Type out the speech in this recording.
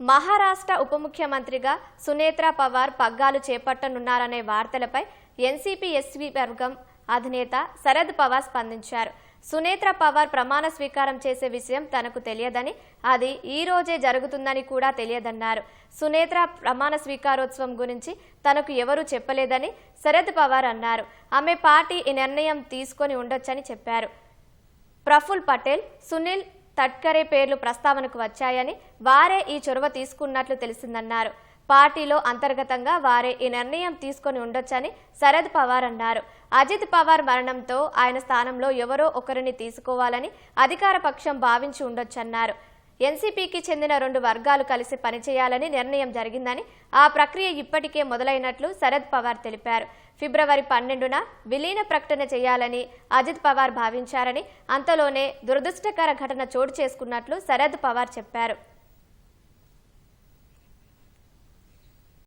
మహారాష్ట్ర ఉప ముఖ్యమంత్రిగా సునేత్రా పవార్ పగ్గాలు చేపట్టనున్నారనే వార్తలపై ఎన్సీపీ ఎస్వీ వర్గం అధినేత శరద్ పవార్ స్పందించారు. సునేత్ర పవార్ ప్రమాణ స్వీకారం చేసే విషయం తనకు తెలియదని అది ఈ రోజే జరుగుతుందని కూడా తెలియదన్నారు. సునేత్ర ప్రమాణ స్వీకారోత్సవం గురించి తనకు ఎవరూ చెప్పలేదని శరద్ పవార్ అన్నారు. ఆమె పార్టీ ఈ నిర్ణయం తీసుకొని ఉండొచ్చని చెప్పారు. ప్రఫుల్ పటేల్ సునీల్ తట్కరే పేర్లు ప్రస్తావనకు వచ్చాయని వారే ఈ చొరవ తీసుకున్నట్లు తెలిసిందన్నారు. పార్టీలో అంతర్గతంగా వారే ఈ నిర్ణయం తీసుకొని ఉండొచ్చని శరద్ పవార్ అన్నారు. అజిత్ పవార్ మరణంతో ఆయన స్థానంలో ఎవరో ఒకరిని తీసుకోవాలని అధికార పక్షం భావించి ఉండొచ్చన్నారు. ఎన్సీపీకి చెందిన రెండు వర్గాలు కలిసి పనిచేయాలని నిర్ణయం జరిగిందని ఆ ప్రక్రియ ఇప్పటికే మొదలైనట్లు శరద్ పవార్ తెలిపారు. ఫిబ్రవరి పన్నెండున విలీన ప్రకటన చేయాలని అజిత్ పవార్ భావించారని అంతలోనే దురదృష్టకర ఘటన చోటు చేసుకున్నట్లు శరద్ పవార్ చెప్పారు.